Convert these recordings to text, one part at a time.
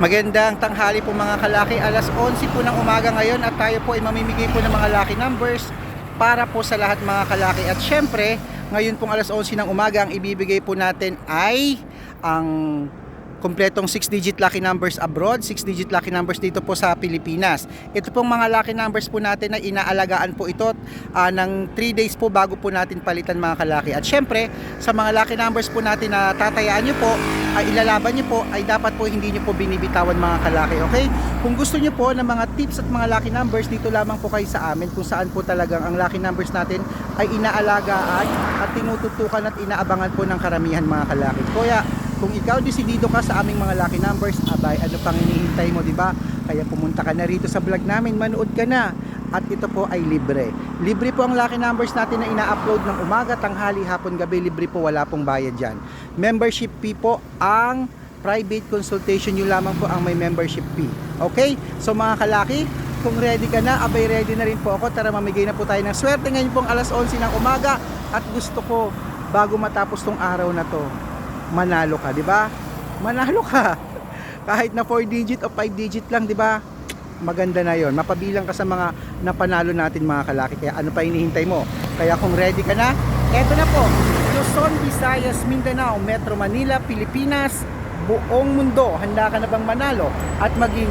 Magandang tanghali po mga kalaki. Alas 11 po ng umaga ngayon at tayo po ay mamimigay po ng mga lucky numbers para po sa lahat mga kalaki. At syempre, ngayon pong alas 11 ng umaga, ang ibibigay po natin ay ang kompletong 6-digit lucky numbers abroad, 6-digit lucky numbers dito po sa Pilipinas. Ito pong mga lucky numbers po natin na inaalagaan po ito ah, ng 3 days po bago po natin palitan mga kalaki. At syempre, sa mga lucky numbers po natin na tatayaan nyo po, ay ilalaban nyo po, ay dapat po hindi nyo po binibitawan mga kalaki. Okay? Kung gusto nyo po ng mga tips at mga lucky numbers, dito lamang po kayo sa amin kung saan po talagang ang lucky numbers natin ay inaalagaan at tinututukan at inaabangan po ng karamihan mga kalaki. Kaya kung ikaw desidido ka sa aming mga lucky numbers, abay, ano pang hinihintay mo, di ba? Kaya pumunta ka na rito sa vlog namin, manood ka na. At ito po ay libre. Libre po ang lucky numbers natin na ina-upload ng umaga, tanghali, hapon, gabi. Libre po, wala pong bayad dyan. Membership fee po ang private consultation nyo lamang po ang may membership fee. Okay? So mga kalaki, kung ready ka na, abay ready na rin po ako. Tara mamigay na po tayo ng swerte ngayon pong alas 11 ng umaga. At gusto ko, bago matapos tong araw na to, manalo ka, di ba? Manalo ka. Kahit na 4 digit o 5 digit lang, di ba? Maganda na yon. Mapabilang ka sa mga napanalo natin mga kalaki. Kaya ano pa hinihintay mo? Kaya kung ready ka na, eto na po. Luzon, Visayas, Mindanao, Metro Manila, Pilipinas, buong mundo. Handa ka na bang manalo at maging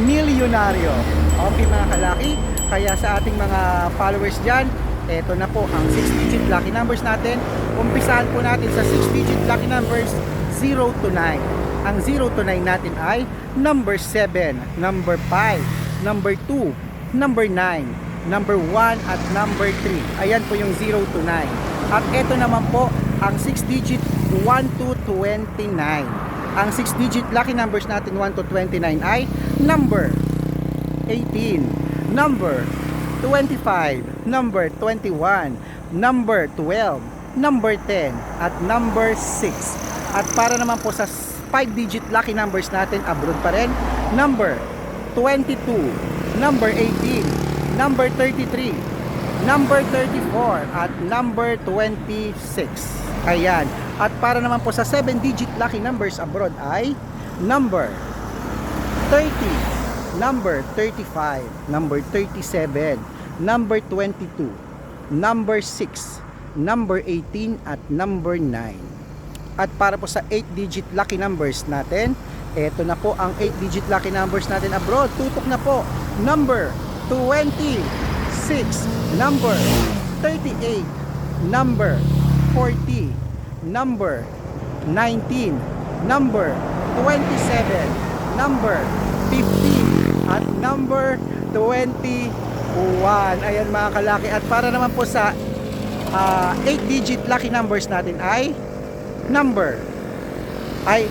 milyonaryo? Okay mga kalaki, kaya sa ating mga followers dyan, eto na po ang 6-digit lucky numbers natin. Umpisahan po natin sa 6-digit lucky numbers 0 to 9. Ang 0 to 9 natin ay number 7, number 5, number 2, number 9, number 1 at number 3. Ayan po yung 0 to 9. At eto naman po ang 6-digit 1 to 29. Ang 6-digit lucky numbers natin 1 to 29 ay number 18, number 25, number 21, number 12, number 10, at number 6. At para naman po sa 5-digit lucky numbers natin, abroad pa rin, number 22, number 18, number 33, number 34, at number 26. Ayan. At para naman po sa 7-digit lucky numbers abroad ay number 30, number 35, number 37, number 22, number 6, number 18 at number 9. At para po sa 8-digit lucky numbers natin, eto na po ang 8-digit lucky numbers natin abroad. Tutok na po, number 26, number 38, number 40, number 19, number 27, number 15, at number 21. Ayan mga kalaki. At para naman po sa 8-digit lucky numbers natin ay number. Ay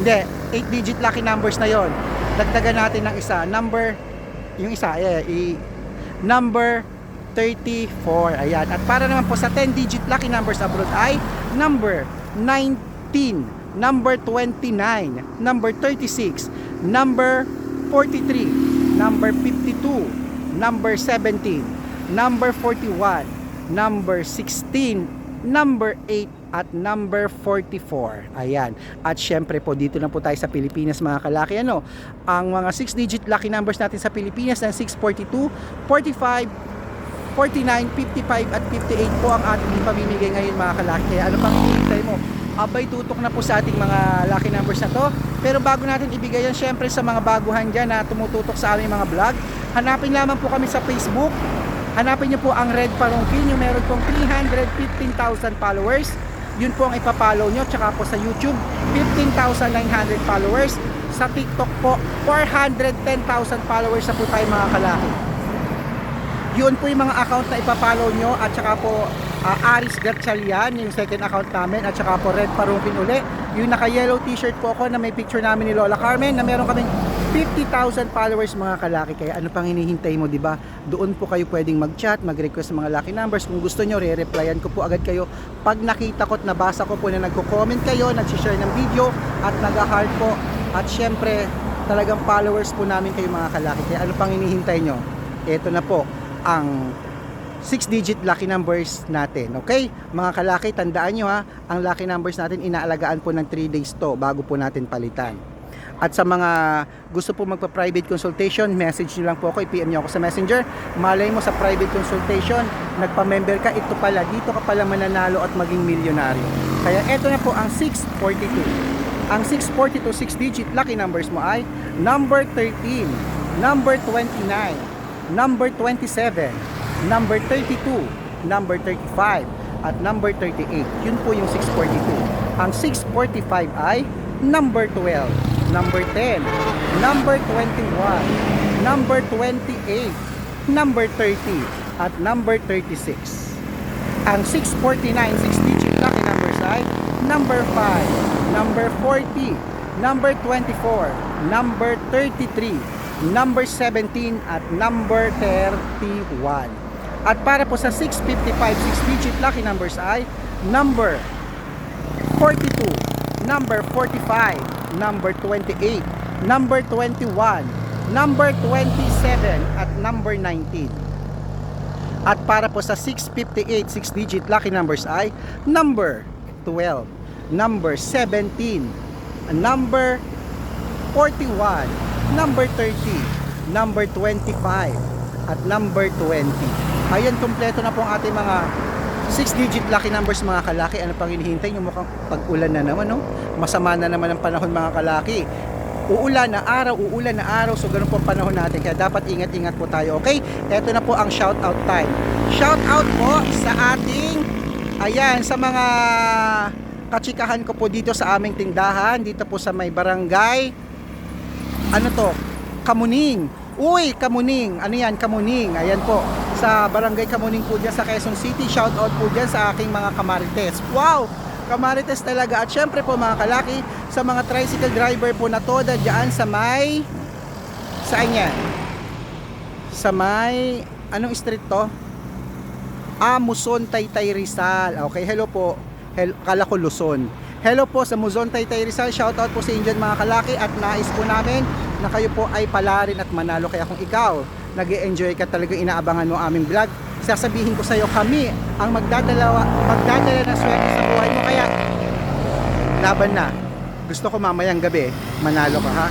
hindi. 8-digit lucky numbers na yon. Dagdagan natin ng isa. Number yung isa eh, i, number 34 ayan. At para naman po sa 10-digit lucky numbers abroad ay number 19 number 29 number 36 number 43 number 52 number 17 number 41 number 16 number 8 at number 44. Ayan. At syempre po dito na po tayo sa Pilipinas mga kalaki ano. Ang mga 6 digit lucky numbers natin sa Pilipinas ng 642, 45, 49, 55 at 58 po ang ating ipamimigay ngayon mga kalaki. Kaya ano pang hinihintay mo? Abay tutok na po sa ating mga lucky numbers na to. Pero bago natin ibigay yan syempre sa mga baguhan dyan na tumututok sa aming mga vlog, hanapin lamang po kami sa Facebook. Hanapin niyo po ang Red Parungkin, yung meron pong 315,000 followers. Yun po ang ipapollow nyo. Tsaka po sa YouTube, 15,900 followers. Sa TikTok po, 410,000 followers na po tayo mga kalaki. Yun po yung mga account na ipapollow nyo at saka po uh, Aris Gatchalian, yung second account namin at saka po Red Parungkin uli. Yung naka yellow t-shirt po ako na may picture namin ni Lola Carmen na meron kaming 50,000 followers mga kalaki. Kaya ano pang hinihintay mo, di ba? Doon po kayo pwedeng mag-chat, mag-request ng mga lucky numbers. Kung gusto nyo, re-replyan ko po agad kayo. Pag nakita ko at nabasa ko po na nagko-comment kayo, nag-share ng video at nag-heart po. At syempre, talagang followers po namin kayo mga kalaki. Kaya ano pang hinihintay nyo? Ito na po ang 6-digit lucky numbers natin. Okay? Mga kalaki, tandaan nyo ha, ang lucky numbers natin inaalagaan po ng 3 days to bago po natin palitan. At sa mga gusto po magpa-private consultation, message nyo lang po ako, i-PM nyo ako sa messenger. Malay mo sa private consultation, nagpa-member ka, ito pala, dito ka pala mananalo at maging milyonaryo. Kaya eto na po ang 642. Ang 642 6-digit lucky numbers mo ay number 13, number 29, number 27, number 32, number 35, at number 38. Yun po yung 642. Ang 645 ay number 12, number 10, number 21, number 28, number 30, at number 36. Ang 649, 6-digit lucky numbers ay number 5, number 40, number 24, number 33, number 17, at number 31. At para po sa 655, 6-digit lucky numbers ay number 42, number 45, number 28, number 21, number 27, at number 19. At para po sa 658 6-digit lucky numbers ay number 12, number 17, number 41, number 30, number 25, at number 20. Ayan, kompleto na po ang ating mga 6-digit lucky numbers mga kalaki. Ano pang hinihintay nyo? Mukhang pag-ulan na naman, no? Masama na naman ang panahon mga kalaki. Uulan na araw, uulan na araw, so ganun po ang panahon natin. Kaya dapat ingat-ingat po tayo, okay? Ito na po ang shout out time. Shout out po sa ating, ayan, sa mga kachikahan ko po dito sa aming tindahan, dito po sa may barangay, ano to, Kamuning. Uy, Kamuning. Ano yan, Kamuning. Ayan po. Sa barangay Kamuning po dyan sa Quezon City. Shout out po dyan sa aking mga kamarites. Wow! Kamarites talaga. At syempre po mga kalaki, sa mga tricycle driver po na to, dyan sa may... Saan yan? Sa may... Anong street to? Ah, Muson, Taytay, Rizal. Okay, hello po. Hel kala ko Luzon. Hello po sa Muzon, Taytay, Rizal. Shout out po sa inyo mga kalaki at nais po namin na kayo po ay palarin at manalo. Kaya kung ikaw, nag enjoy ka talaga inaabangan mo aming vlog, sasabihin ko sa iyo kami ang magdadala, magdadala ng swerte sa buhay mo. Kaya, laban na. Gusto ko mamayang gabi, manalo ka ha.